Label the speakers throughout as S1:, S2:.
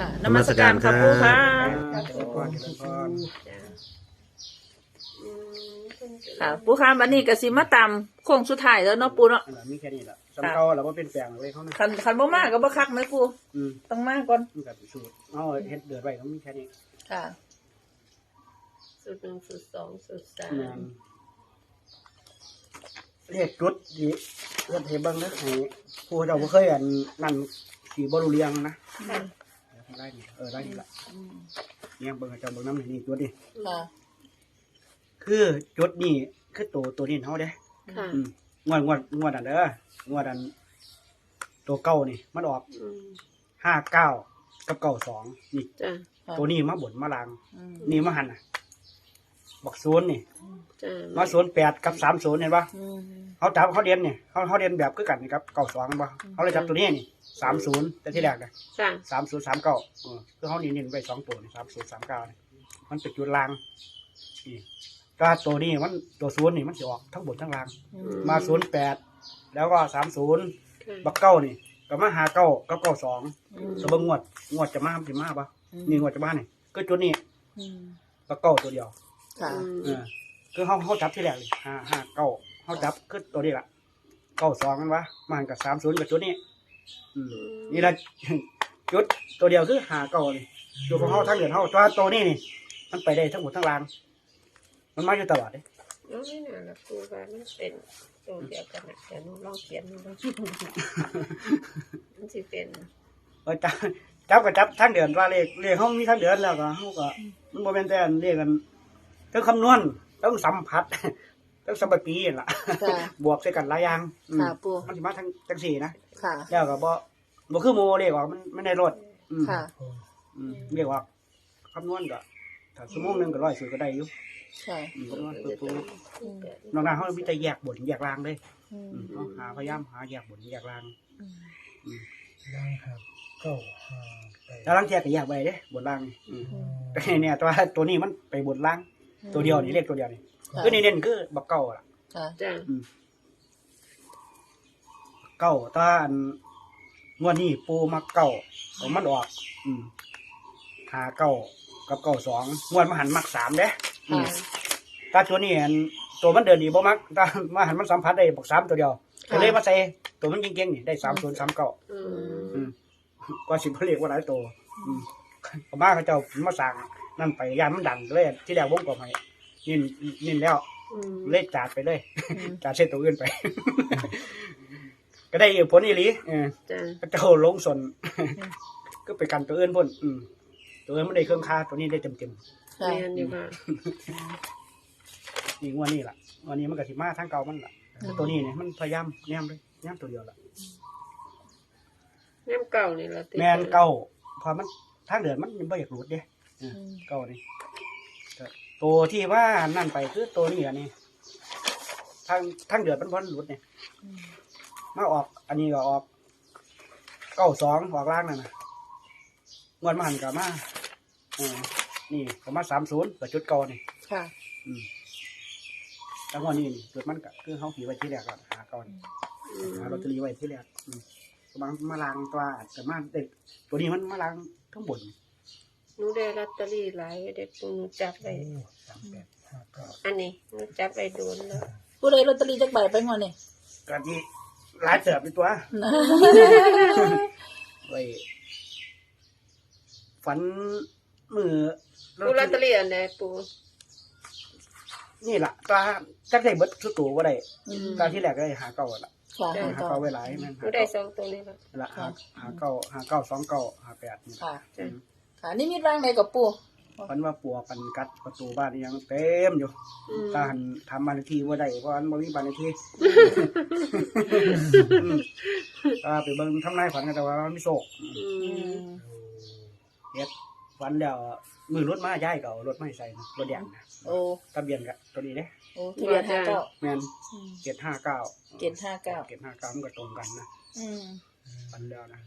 S1: ค่ะนมัสการค่ะปูค่ะ
S2: ก่อนเดี๋ยวก่อน
S1: ค่ะ ปูค่ะวันนี้ก็สิมาตามโค้งสุดท้ายแล้วเนาะปูเนาะ
S2: อันนั้นมีแค่นี้แหละสำเก่าเราก็เป็นแปลงเลยเขานะ
S1: คันคันบ่มากก็บ่คักไหมปู
S2: อืม
S1: ต้องมากก่อน
S2: มันกับสูตรเอาเฮ็ดเดือดไว้เขามีแค่นี้
S1: ค่ะ
S3: สูตรหนึ่งสูตรสองสูตรสาม
S2: แม่นเรียกจุดดีเรียกเทเบิ้งนะให้ผู้เจ้าบ่เคยอันนั่นสีบ่รู้เรียงนะเดี๋ยว ได้นี่เออได้นี่ละเนี่ยเบิ่งให้เจ้าเบิ่งน้ำนี่นี่จุดนี่
S1: ค่ะ
S2: คือจุดนี่คือตัวตัวนี้เฮาเด้
S3: ค่ะ
S2: อืมงวดงวดงวดอันเด้องวดอัน ตัวเก่านี่ มันออก
S3: อืม
S2: ห้าเก้ากับเก้าสองนี่
S3: จ้ะ
S2: ตัวนี้มาบนมาลาง
S1: อืม
S2: นี่มาหันน่ะบอกศูนย์นี่
S3: จ้ะ
S2: มาศูนย์แปดกับสามศูนย์เห็นปะ
S1: อืม
S2: เขาจับเขาเรียนนี่เขาเขาเรียนแบบคือกันนี่ครับเก้าสองปะเขาเลยจับตัวนี้นี่ สามศูนย์แต่ที่แรกนะ
S3: จ้ะ
S2: สามศูนย์สามเก้าคือเขานี่เน้นไปสองตัวนี่สามศูนย์สามเก้านี่มันเป็นจุดลางนี่ก็ตัวนี้มันตัวศูนย์นี่มันจะออกทั้งบนทั้งล่าง
S1: อื
S3: อื
S2: มาศูนย์แปดแล้วก็สามศูนย์
S3: ค่ะ
S2: บักเก้านี่ก็มาหาเก้ากับเก้าสอง
S1: อืม
S2: สมงวดงวดจะมาจะมาปะนี่งวดจะมานี่ก็จุดนี้
S1: อืม
S2: บักเก้าตัวเดียว
S1: ค่ะ
S3: อืม
S2: เออคือเขาเขาจับที่แรกเลยห้าห้าเก้าเขาจับคือตัวนี้ละเก้าสองกันวะมาหันกับสามศูนย์กับจุดนี้อืม นี่ละจุดตัวเดียวคือหาเก้าเลยตัวของเขาทั้งเดือนเขาตัวตัวนี้นี่ มันไปได้ทั้งหมดทั้งราง มันมาอยู่ตลอดเลย
S3: แล้วไม่นานละครูว่ามันเป็นตัวเดียวกันนะเดี๋ยวหนูลองเขียนดูนะมันสิเป็น
S2: เออจับจับกับจับทั้งเดือนว่าเลขเลขเขามีทั้งเดือนแล้วก็เขาก็มันโมเป็นแต่อันเลขกันต้องคำนวณต้องสัมผัส ต้องสัมปปีนั่นล่ะ
S1: ค่ะ
S2: บวกใส่กันหลายอย่างอืม
S1: ค่ะปู
S2: มันสิมาทั้งทั้งสี่นะ
S1: ค่ะ
S2: แล้วก็บ่บ่คือโมเลขออกมันมันได้รถอืม
S1: ค่ะ
S2: อืมเรียกว่าคำนวณก็ถ้าชั่วโมงหนึงก็ร้อยสุดก็ได้อยู่
S1: ค่ะ
S2: อืมคำนวณปุ๊บปุ๊บ
S1: อืม
S2: นอกนั้นเขามีแต่แยกบนแยกล่างเลย
S1: อืม
S2: อืมเขาหาพยายามหาแยกบนแยกล่าง
S1: อืม
S4: ได้ครับเก้าห้าแปด
S2: แล้วล่างแยกก็แยกไปเด้บนล่างนี่อืม แต่เนี่ยตัวตัวนี้มันไปบนล่าง ตัวเดียวนี่เลขตัวเดียวนี่
S1: ค่ะ
S2: คือนี่เน้นคือบักเก้าล่ะ
S1: ค่ะ
S3: จ้ะ
S2: เก้าตาอันงวดนี้ปูมาเก้าเอามันออก อืมหาเก้ากับเก้าสองงวดมาหันมักสามเด้อืม
S1: ค่ะ
S2: ตาตัวนี้อันตัวมันเดินดีบ่มักตามาหันมันสัมผัสได้บอกสามตัวเดียวก็เลยมาใส่ตัวมันเก่งๆนี่ได้สามศูนย์สามเก้า
S3: อื
S2: อื
S3: ม
S2: มก็สิบเรียกว่าหลายตัวอืมเขามาเขาเจ้ามาสั่งนั่นไปยามมันดังเลยที่แรกวงกลมให้ นินนินแล้ว
S3: อืม
S2: เล่จาดไปเลย
S1: อืม
S2: จาดเส้นตัวอื่นไป ก็ได้ผลอีหลีเออ
S3: จ้ะ
S2: เขาเจ้าลงสน ก็ไปกันตัวอื่นพ่นอืมตัวอื่นไม่ได้เครื่องค่าตัวนี้ได้เต็มเต็ม
S1: ค่ะ
S3: เรียนอยู่ค่ะ
S2: ๆนี่งวดนี้ล่ะงวันนี้มันก็สิมาทางเก่ามันล่ะแต่ตัวนี้เนี่ยมันพยายามแนมเลยแนมตัวเดียวล่ะ
S3: น้ำเก่านี่ละติด
S2: แมนเก่าพอมันทางเดือนมันยังไม่อยากหลุดเด้
S1: อืม
S2: เก่านี่ก็ ตัวที่ว่านั่นไปคือตัวนี้อันนี้ทางทางเดือนมันบอลหลุดเนี่ย
S1: อืม
S2: มาออก อันนี้ก็ออกเก้าสองออกล่างนั่นนะงวดมาหันกับมาเออนี่ก็มาสามศูนย์กับจุดเก่านี่
S1: ค่ะ
S2: อืมแล้วงวดนี้นี่จุดมันก็คือเขาผีไว้ที่แรกก่อนหาก่อน
S3: อืม
S2: หาลอตเตอรี่ไว้ที่แรกอืมบางมาลางตัวอาจจะมาเด็กตัวนี้มันมาลางทั้งบน
S3: ห นูได้ลอตเตอรี่หลายเด็กปูหนูจับไป
S4: โอ้สามแปดห้าเก้า
S3: อันนี้หนูจับไปโดนแล้ว
S1: ผู้ใดลอตเตอรี่จักใบไปงอนนี่
S2: กะที่หลายเสิร์ฟในตัวไว้ฝันมือ
S3: ปูลอตเตอรี่อันไหนปู
S2: นี่ล่ะตาจักได้เบิดทุกตัวว่าได้
S1: อืม
S2: ตาที่แรกก็ได้หาเก่าละ
S1: ค่ะ
S2: หา
S1: ค่ะ
S2: เก่าไว้หลายนั่น
S3: หนู
S2: หา
S3: ได้
S2: เก่า
S3: สองตัวนี้ละ
S2: ละหาหาเก่าหาเก่าสองเก่าหาแปดนี่
S1: ค่ะ
S2: อืม
S1: ค่ะนี่มีร่างใดกับปู
S2: ฝันว่าปัวกันกัดประตูบ้านยังเต็มอยู่
S3: อืม
S2: ตาหันทำบ้านเลขที่ว่าได้เพราะอันบ่มีบ้านเลขที่ อืมตาไปเบิ่งทำนายฝันกันแต่ว่ามันมีโศก
S3: อื
S1: อื
S3: ม
S1: ม
S2: เฮ็ดฝันแล้วมือรถมาย้ายเก่ารถไม่ใส่นะรถแดงนะ
S1: โอ้
S2: ทะเบียนกับตัวนี้เด้
S1: โอ้ทะเบียนห้าเก้า
S2: แม่น
S1: อืม
S2: เจ็ดห้าเก้า
S1: เจ็ดห้าเก้า
S2: เจ็ดห้าเก้ามันก็ตรงกันนะ
S1: อืม
S2: ฝันแล้วนะ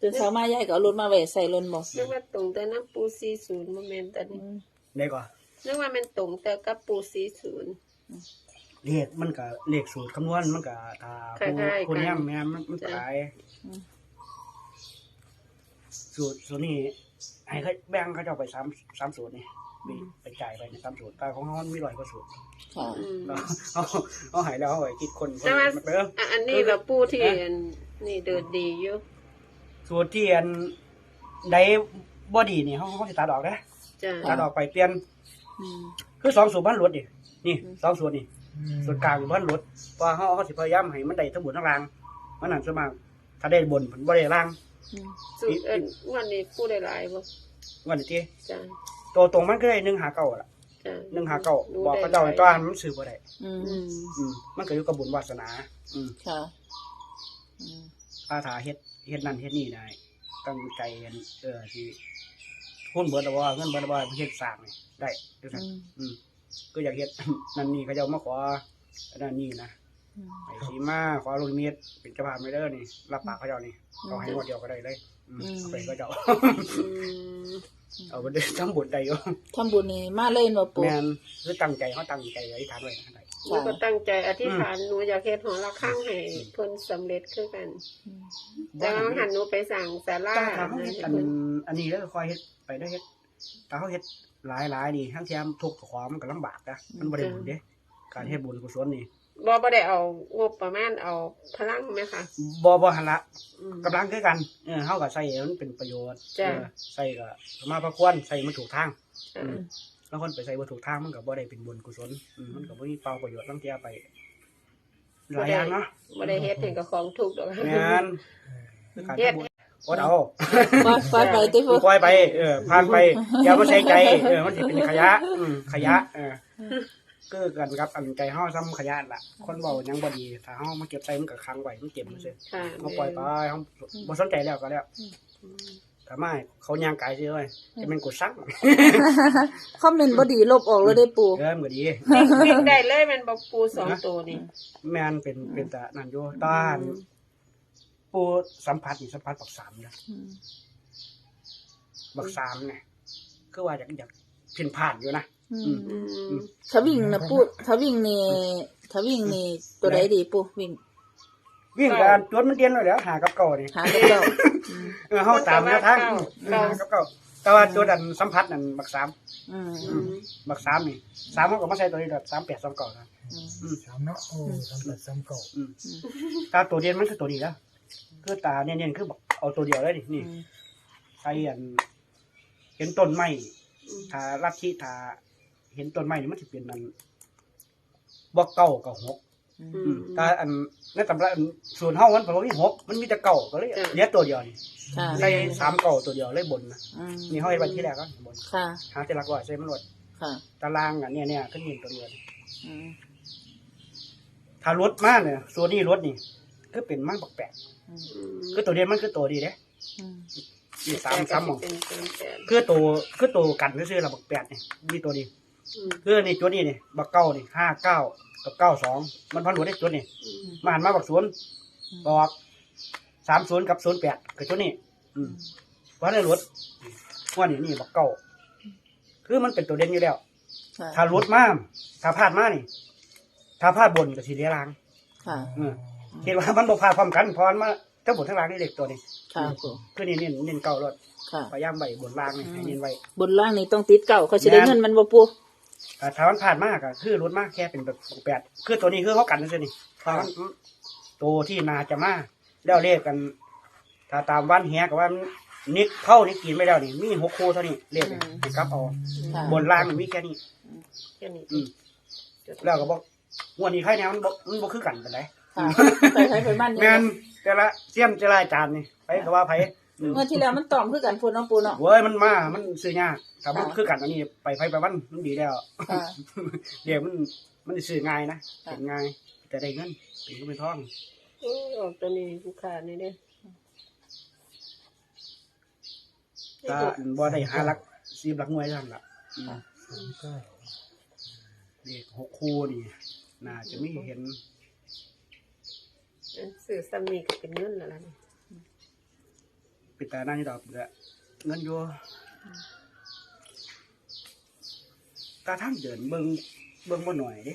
S1: ตื่นเช้ามาย่ายก็เอารถมาไว้ใส่รถบ่
S3: นึกว่าตรงแต่น้ำปูซีศูนย์โมเมนต์ตอน
S1: อื
S3: นี้
S1: ม
S2: ได้ก่อน
S3: นึกว่ามันตรงแต่กับปูซีศูนย์
S2: เลขมันก็เลขสูตรคำนวณมันก็ถ้าผู้
S3: คล้ายๆกัน
S2: ผู้เนี้ยแม่นมันมัน
S3: จ้ะ
S2: ขายสูตรสูตรนี้ให้เขาแบ่งเขาจะเอาไปสามสามสูตรนี่ไปไปจ่ายไปในสามสูตรแต่ของเขามันมีร้อยกว่าสูตร
S1: ค่ะ
S3: อืม
S2: เราเอาเอาใหายแล้วเอาไปคิดคนคน
S3: แต่ว่า
S2: มันเด้อ
S3: อะอันนี้เราปูที่อันนี่เดินดีอยู่
S2: สูตรที่อันได้บอดี้นี่เขาเขาจะตัดออกนะ
S3: จ้ะ
S2: ตัดออกไปเปลี่ยน
S1: อืม
S2: คือสองสูตรบ้านรถดินี่สองสูตรนี่
S4: อืม
S2: ส่วนกลางอยู่บ้านรถเพราะว่าเขาเขาสิพยายามให้มันได้ทั้งบนทั้งล่าง มันนั่นสวนมากถ้าได้บนผลบ่ได้ล่าง
S1: อืม
S3: สุดเอิ้นวันนี้ปูได้หลายบ่
S2: วันนี้ที่
S3: จ้ะ
S2: ตัวตรงมันก็ได้หนึ่งหาเก้าล่ะ
S3: จ้ะ
S2: หนึ่งหาเก้า
S3: ดู
S2: บอก
S3: ได้
S2: พระเจ้า
S3: หล
S2: ให้
S3: ย
S2: ตัวมันซื้อบ่ได้
S1: อืม
S3: อืม
S2: อืมมันก็อยู่กับบุญวาสนา อืม
S1: ค่ะอืม
S2: ถ้าถาเฮ็ด เฮ็ดนั่นเฮ็ดนี่ได้ตั้งใจอันเออที่หุ้นเบิดแล้วว่าเงินเบิดแล้วว่าเฮ็ดสร้างนี่ได้จังซั่น
S1: อืม
S2: อืมก็อยากเฮ็ด นั่นนี่เขาเจ้ามาขออันนั่นนี่นะ
S1: อืม
S2: ไอ้สีมาขอลูกเมียเป็นเจ้าภาพไม่เด้อนี่รับปากเขาเจ้านี่เอาให้งวดเดียวก็ได้เลยอืม
S1: อืม
S2: เอาไปก็เจ้า
S3: อืม
S2: เอาไปเด้อทำบุญได้อยู่
S1: ทำบุญนี่มาเล่นบ่ปู่
S2: แม่นคือตั้งใจเขาตั้งใจอธิษฐานไว้นะได้
S3: หนูก็ตั้งใจอธิษฐานหนูอยากเฮ็ดหอระฆังให้เพิ่นสำเร็จคือกัน
S1: อืม
S3: แต่ว่าหันหนูไปสั่งศาลา
S2: ต้องทำให้เฮ็ดอันอันนี้แล้วคอยเฮ็ดไปได้เฮ็ดถ้าเขาเฮ็ดหลายหลายนี่ทั้งเทียมทุกข์ของมันก็ลำบากนะมันบ่ได้บุญเด้การเฮ็ดบุญกุศลนี่
S3: บ่บ่ได้เอางบประมาณเอาพลังไหมคะ
S2: บ่บ่หันละ
S3: อืม
S2: กำลังคือกันเออเฮาก็ใส่ให้มันเป็นประโยชน์
S3: จ้ะ
S2: เออใส่ก็มาพระควรใส่มันถูกทาง
S3: จ้ะ
S2: อืมแล้วคนไปใส่บ่ถูกทางมันก็บ่ได้เป็นบุญกุศลอืมมันก็บ่มีเป้าประโยชน์ลางเที่ยไปหลายอย่างเนาะ
S3: บ่ได้เฮ็ดให้กับของทุกข์ดอก
S2: แม่นคือการ
S3: เฮ็ด
S2: ทำบุญอดเอา
S1: ปล่อยปล่อยไปติปู่
S2: ปล่อยไป เออผ่านไปอย่ามาใส่ใจ เออ มันสิเป็นขยะอืมขยะ เออคือกันครับอันใจเฮาซ้ำขยะนั่นล่ะ คนเว้าหยังบ่ดี ถ้าเฮามาเก็บใส่มันก็ค้างไว้มันเก็บมันซื่อ
S3: ค่ะ
S2: เฮาปล่อยไปเฮาบ่สนใจแล้วก็แล้ว ถ้าไม่เขาย่างกายซื่อเว้ยจะเป็นกูซัก
S1: คอมเมนต์บ่ดีลบออกเลยได้ปู่
S2: เออมันก็ดี
S3: วิ่งวิ่งได้เลยแมันบ่ปูสองตัวนี่
S2: แม่นเป็นเป็นตานั่นอยู่ตาอันปูสัมผัสนี่สัมผัสบักสามนะ
S1: อืม
S2: บักสามเนี่ยคือว่าอยากอยากเพ่นผ่านอยู่นะ
S1: อืม
S3: อืม
S1: ถ้าวิ่งนะปู่ถ้าวิ่งนี่ถ้าวิ่งนี่ตัวใดดีปู่วิ่ง
S2: วิ่งกันจนมันเดียนเลยแล้วหากับเก่านี่
S1: หากับเจ้าอืม
S2: เออเฮาตามแนวทาง
S3: เก้า
S2: เออหากับเก่าแต่ว่าตัวดันสัมผัสนั่นบักสาม
S1: อืม
S3: อืม
S2: บักสามนี่สามเขาก็มาใส่ตัวนี้แบบสามแปดสามเก่านะ
S1: อืม
S4: สามเนาะโอ้สามแปดสามเก้า
S2: อืมตาตัวเดียนมันคือตัวนี้แล้วคือตาเนียนๆคือบอกเอาตัวเดียวเลยนี่นี่ใส่อันเห็นต้นไม้ถ้าลัทธิถ้าเห็นต้นไม้นี่มันจะเป็นมันบ่เก่ากับหก
S1: อืม
S2: อืมแต่อันในตำราอันส่วนเฮามันเพราะว่ามีหกมันมีแต่เก่าก็เลยเหลือตัวเดียวนี่
S1: ค่ะ
S2: ใส่สามเก่าตัวเดียวเลยบนนะ
S1: อืม
S2: นี่เฮาให้วันที่แรกก็บน
S1: ค่ะ
S2: หาแต่หลักร้อยใส่มันหมด
S1: ค่ะ
S2: ตารางอะเนี่ยเนี่ยขึ้นยืนตัวเดียว
S1: อืม
S2: ถ้ารถมาเนี่ยส่วนนี้รถนี่คือเป็นมันบักแปด
S1: อืม
S3: อืม
S2: คือตัวเดียวมันคือตัวดีเด้
S1: อืม
S2: มีสามสามหมอง
S3: เป็นเป็นแปด
S2: คือตัวคือตัวกันซื่อๆละบักแปดนี่มีตัวดี
S3: อืม
S2: คือนี่ตัวนี้นี่บักเก้านี่ห้าเก้า กับเก้าสองมันพันหัวได้ตัวนี่
S3: อืม
S2: มาหันมาบักศูนย์บอกสามศูนย์กับศูนย์แปดคือตัวนี้อืมว่าได้รถว่านี่นี่บักเก้าคือมันเป็นตัวเด่นอยู่แล้ว
S1: ค่ะ
S2: ถ้ารถมาถ้าพลาดมานี่ ถ้าพลาดบนก็สีเรียราง
S1: ค่ะ
S2: อืมคิดว่ามันบ่พลาดพร้อมกันเพราะมันมาทั้งบนทั้งล่างนี่เด็กตัวนี้
S1: ค่ะปู่
S2: คือนี่เน้นเน้นเก่ารถ
S1: ค่ะ
S2: พยายามไว้บนล่างนี่ให้เน้นไว้
S1: บนล่างนี่ต้องติดเก่าเขาสิได้เงินมันบ่ปู่
S2: อ่า ถ้ามันผ่านมากอะคือรถมากแค่เป็นแบบแปดคือตัวนี้คือเขากันนั่นสินี่เพราะมันตัวที่นาจะมาแล้วเรียกกัน ถ้าตามวันแหกับว่านิกเข้านี่กินไม่แล้วนี่ มีหกคู่เท่านี้เรียกนี่ให้กลับเอา
S1: ค่ะ
S2: บนล่างนี่มีแค่นี้
S3: แค่นี้
S2: อืมแล้วก็บอกงวันนี้ใครแนวมันบ่มันบ่คือกันกันได
S1: ค่ะไปใช้ไปบ้านนี่
S2: แม่นแต่ละเสี้ยมแต่ละจานนี่ไปก็ว่าไผอืม
S1: เมื่อที่แล้วมันตอมคือกันพุ่นเนาะปู่เนาะ
S2: เว้ยมันมา มันซื้อยากถ้ามัน
S1: ค่ะ
S2: คือกันอันนี้ไปไผไปวันมันดีแล้ว
S1: ค่ะ
S2: เดี๋ยวมันมันสิซื้อง่ายนะ
S1: ค่ะ
S2: เป็นง่ายจะได้เงินเป็นเงินเป็นทอง
S3: โอ้ยออกตัวนี้ลูกค้านี่เด้อ
S2: ถ้าบ่ได้หาหลักสีหลักหน่วยท่านล่ะอืม
S4: สามเก้า
S2: เลขหกคู่นี่น่าจะไม่เห็น
S3: สื่อซ้ำนี่ก็เป็นเงินแล้วล่ะนี่
S2: ปิดตาหน้านี่ดอกเด้อเงินอยู่ตาทางเดินเบิ่งเบิ่งบ่หน่อยเด้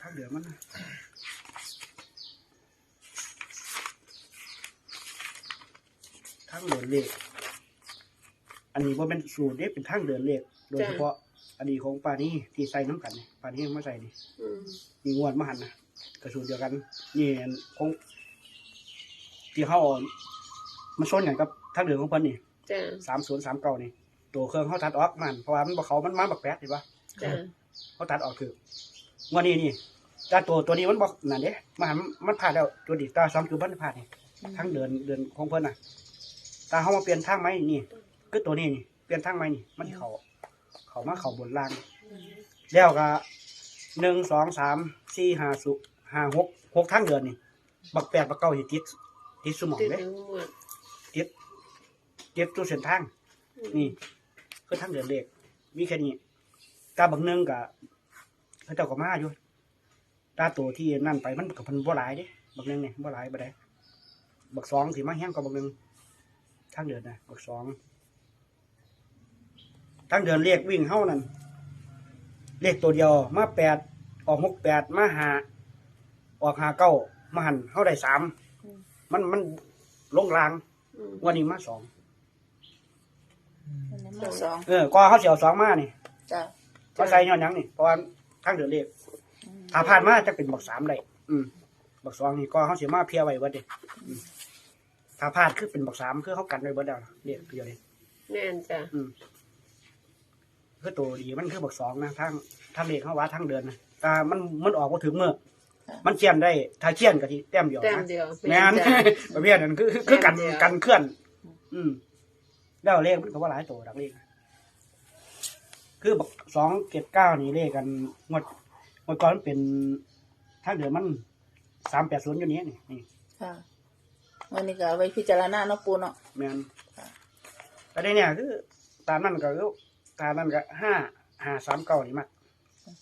S2: ทางเดินมันน่ะทางเดินเลขอันนี้ว่าเป็นสูตรนี่เป็นทางเดินเลขโดยเฉพาะอันนี้ของปานี้ที่ใส่น้ำกันนี่ปานี้มาใส่นี่
S3: อืม
S2: มีงวดมาหันนะกระสูตรเดียวกันนี่อันของที่เขาเอามาชนกันกับ ทางเดินของเพิ่นนี่
S3: จ้ะ
S2: สามศูนย์สามเก้านี่ ตัวเครื่องเขาตัดออกมันเพราะว่ามันบอกเขามันมาบักแปดเห็นปะ
S3: จ้ะ
S2: เขาตัดออกคืองวดนี้นี่แต่ตัวตัวนี้มันบอกนั่นเด้มันหันมันผ่านแล้วตัวดีตาซ้ำคือมันผ่านนี่ทางเดินเดินของเพิ่นน่ะตาเขามาเปลี่ยนทางไหมนี่คือตัวนี้นี่เปลี่ยนทางไหมนี่ มันเขาเขามาเขาบนล่างแล้วก็หนึ่งสองสามสี่ห้าสุห้าหกหกทางเดินนี่บักแปดบักเก้าสิติดติดสมอง
S3: ติด
S2: เลย
S3: ถึงหมวด
S2: ติดติดตัวเส้นทาง นี่คือทางเดินเลขมีแค่นี้ตาบักหนึ่งกับเขาเจ้าก็มาอยู่ตาตัวที่นั่นไปมันกับพันบ่หลายเด้บักหนึ่งเนี่ยบ่หลายบ่ได้บักสองสิมาแห้งกว่าบักหนึ่งทางเดินนะบักสองทางเดินเลขวิ่งเฮ้านั่นเลขตัวเดียวมาแปดออกหกแปดมาหาออกหาเก้ามาหันเฮ้าได้สามมันมันลงราง
S3: อืม
S2: วันนี้มาสอง
S1: มาสอง
S2: เออก็เขาเสียวสองมานี่
S1: จ้ะ
S2: เขาใส่ย้อนหยังนี่เพราะว่าทางเดือนเลขถ้าผ่านมาจะเป็นบักสามได้อืมบักสองนี่ก็เขาเสียมาเพียไว้เบิดเดิถ้าผ่านคือเป็นบักสามคือเขากันไว้เบิดแล้วเลขเพียเลย
S3: แม่นจ้ะ
S2: อืมคือตัวดีมันคือบักสองนะทางทางเลขเขาว่าทางเดือนนะแต่มันมันออกมาถึงเมื่อมันเชียนได้ ถ้าเชียนก็ที่แต้มเดียว
S3: แต้ม
S2: นะ
S3: เดียว
S2: แม่น
S3: จ้ะ
S2: ประเภทนั้นคือคือคือกัน
S3: แต้มเดียว
S2: กันเคลื่อน อืม แล้วเลขมันก็ว่าหลายตัวดักเลขคือบอกสองเจ็ดเก้านี่เลขกันงวดงวดก่อนมันเป็นถ้าเดือนมันสามแปดศูนย์อยู่นี้นี่นี่
S1: ค่ะวันนี้ก็เอาไว้พิจารณาเนาะปูเนาะ
S2: แมน
S1: ค่ะ
S2: แต่ในเนี่ยคือตามนั่นก็คือตามนั่นก็ห้าห้าสามเก้านี่มัก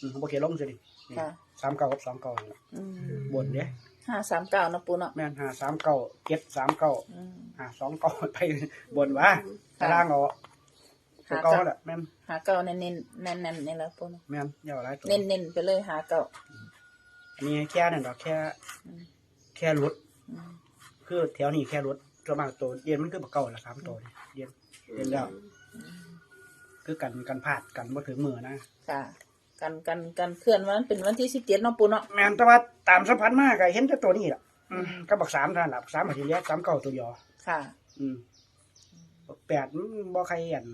S2: อืมผมบอกเขียนลงสิดิ
S1: ค่ะ
S2: สามเก้ากับสองเก้านี่ล่ะ
S1: อืม
S2: บนเด้
S1: ห้าสามเก้าเนาะปูเนาะ
S2: แม่นห้าสามเก้าเจ็ดสามเก้า
S1: อืม
S2: ห้าสองเก้าไปบนวะ ตารางเอาตัวเก้าแหละแม่น
S1: หาเก้าเน้นเน้นๆแน่นๆนี่แหละปูเนาะ
S2: แม่นเดี๋ยวอะไรตัว
S1: เน้นเน้นๆไปเลยหาเก้า
S2: อันนี้แค่นั่นดอกแค่
S1: อืม
S2: แค่รถ
S1: อืม
S2: คือแถวนี้แค่รถตัวมากตัวเย็นมันคือบักเก่าละสามตัวนี่เย็นเย็นแล้วคือกันกันพลาดกันบ่ถึงมือนะ
S1: ค่ะกันกันกันเคลื่อนวันเป็นวันที่สิบเจ็ดเนาะปูเนาะ
S2: แม่นแต่ว่าตามสัมพันธ์มากก็เห็นแต่ตัวนี้ล่ะอืมก็บักสามเท่านั้นล่ะบักสามอาทิตย์แรกสามเก่าตัวเดียว
S1: ค่ะ
S2: อืมบัก แปดมันบ่ใครอัน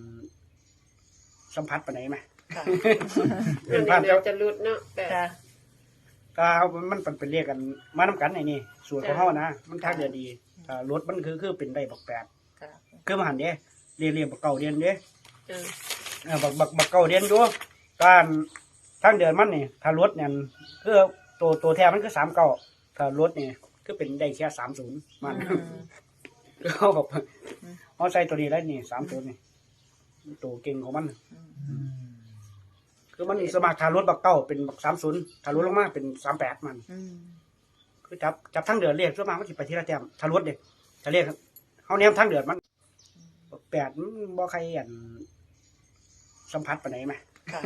S2: สัมผัสปานไหนไหม
S1: ค่ะ
S3: อันนี้เดี๋ยวจะหลุดเนาะแต่
S1: ค่ะ
S2: ก็มันเป็นเป็นเรียกกันมานํกันไอ้นี่สูตรของเฮานะมันทางเดียวดีถ้ารถมันคือคือเป็นได้บักแปด
S1: ค่ะ
S2: คือมาหันเด้เรียนเรียนบักเก่าเรียนเด้
S3: จ้ะ
S2: เออบักบักบักเก่าเรียนอยู่การทางเดือนมันนี่ถ้ารถเนี่ยคือตัวตัวแท้มันคือสามเก้าถ้ารถเนี่ยคือเป็นได้แค่สามศูนย์มัน
S1: อืม
S2: คือเขาแบบ
S1: อืม
S2: เขาใส่ตัวนี้ได้นี่สามศูนย์นี่ตัวเก่งของมัน
S4: อืม
S2: คือมันสมัครถ้ารถบักเก้าเป็นบักสามศูนย์ถ้ารถลงมาเป็นสามแปดมัน
S1: อืม
S2: คือจับจับทางเดือนเรียกส่วนมากมันสิไปที่ละแต้มถ้ารถเด็กถ้าเรียกเขาแนมทางเดือนมันบักแปดมันบ่ใครอันสัมผัสปานไหนไหม
S1: ค่ะ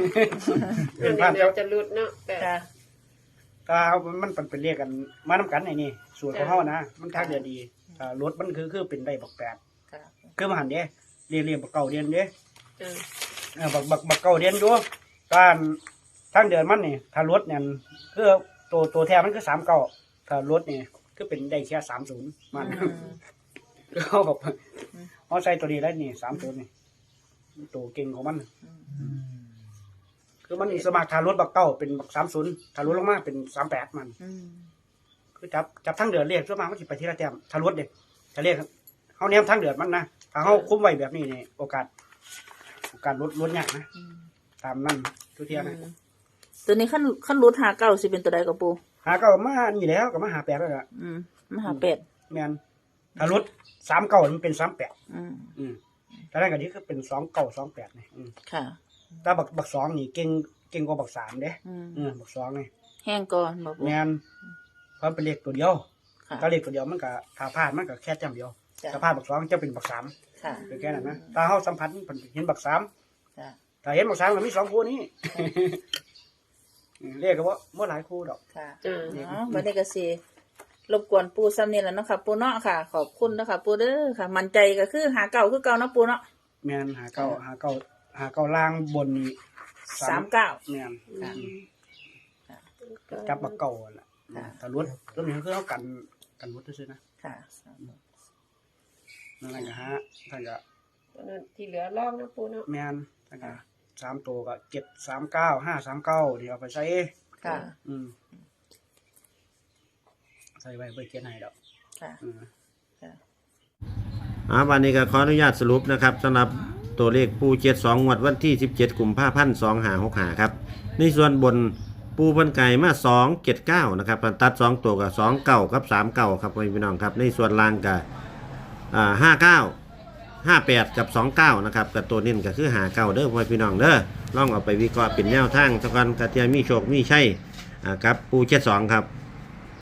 S3: อันนี้เดี๋ยวจะหลุดเนาะแต่
S1: ค่ะ
S2: ก็มันเป็นเป็นเรียกกันมานํกันไอ้นี่ สูตรของเขานะ มันทางเดือนดีถ้ารถมันคือคือเป็นได้บักแปด
S1: ค่ะ
S2: คือมาหันเด้เรียนเรียนบักเก่าเรียนเด้
S3: จ้ะ
S2: เออบักบักบักเก่าเรียนอยู่การทางเดือนมันนี่ถ้ารถเนี่ยคือตัวตัวแท้มันคือสามเก้าถ้ารถเนี่ยคือเป็นได้แค่สามศูนย์มัน
S1: อืม
S2: เขาแบบ
S1: อืม
S2: เขาใส่ตัวนี้ได้นี่สามตัวนี่ตัวเก่งของมัน
S4: อืม
S2: คือมันสมัครทารถบักเก้าเป็นบักสามศูนย์ทารถลงมาเป็นสามแปดมัน
S1: อืม
S2: คือจับจับทั้งเดือนเรียกส่วนมากมันสิไปที่ละแต้มทารถเด็กถ้าเรียกเขาแนมทั้งเดือนมันนะ ถ้าเขาคุ้มไว้แบบนี้นี่โอกาสโอกาสลดลดยากนะ
S1: อืม
S2: ตามนั่นทุกเทียนะ
S1: ตัวนี้ขั้นขั้นรูทหาเก้าสิเป็นตัวใดกับปู
S2: หาเก้ามานี่แล้วก็มาหาแปดแล้วล่ะ
S1: อืมมหาเป็ด
S2: แมนถ้ารถสามเก้ามันเป็นสามแปด
S1: อืม
S2: อืมแต่นั่นก็นี้ก็เป็นสองเก้าสองแปดนี่อืม
S1: ค่ะ
S2: แต่บักบักสองนี่เก่งเก่งกว่าบักสามเด้
S1: อืม
S2: อืมบักสองนี่
S1: แห้งก่อนบอกปู
S2: แมนเพราะมันเป็นเลขตัวเดียว
S1: ค่ะ
S2: ถ้าเลขตัวเดียวมันก็ถ้าพลาดมันก็แค่แต้มเดียว
S1: จ้ะ
S2: ถ้าพลาดบักสองจะเป็นบักสาม
S1: ค่ะ
S2: เป็นแค่นั้นนะถ้าเขาสัมผัสมันเห็นบักสาม
S1: จ้ะ
S2: ถ้าเห็นบักสามก็มีสองคู่นี้อืมเรียกก็ว่าเมื่อหลายคู่ดอก
S1: ค่ะ
S3: จ้ะ
S1: เนาะวันนี้ก็สิรบกวนปูซ้ำนี่แหล้วเนาะค่ะ ปูเนาะค่ะ ขอบคุณนะคะปูเด้อค่ะ มั่นใจก็คือหาเก่าคือเก่าเนาะปูเนาะ
S2: แมนหาเก้าหาเก้าหาเก้าล่างบนนี่
S1: สามเก้า
S2: แมน
S1: ค่ะ
S2: จับมาเก่าแหละ
S1: ค่ะ
S2: แต่รถรถนี้คือเขากันกันรถซื่อๆนะ
S1: ค่ะ
S2: นั่นแหละก็ฮะท่านก็
S3: ตัวนั้นที่เหลือล่องนะปูเนาะ
S2: แมนท่านก็สามตัวก็เจ็ดสามเก้าห้าสามเก้าเดี๋ยวเอาไปใส่
S1: ค่ะ
S2: อืมใส่ไว้เพื่อเขียนให้ดอก
S1: ค่ะ
S2: อืม
S5: อ่าวันนี้ก็ขออนุญาตสรุปนะครับสำหรับตัวเลขปูเจ็ดสองงวดวันที่ 17กุมภาพันธ์สองหาหกหาครับ ในส่วนบนปูบันไก่มาสองเจ็ดเก้านะครับตัดสองตัวกับสองเก้ากับสามเก้าครับพี่น้องครับ ในส่วนล่างกับ อ่าห้าเก้าห้าแปดกับสองเก้านะครับกับตัวเน้นก็คือหาเก้าเด้อพ่อพี่น้องเด้อลองเอาไปวิเคราะห์เป็นแนวทางตะกันกระเทียมมีโชคมีใช่อ่าครับปูเจ็ดสองครับ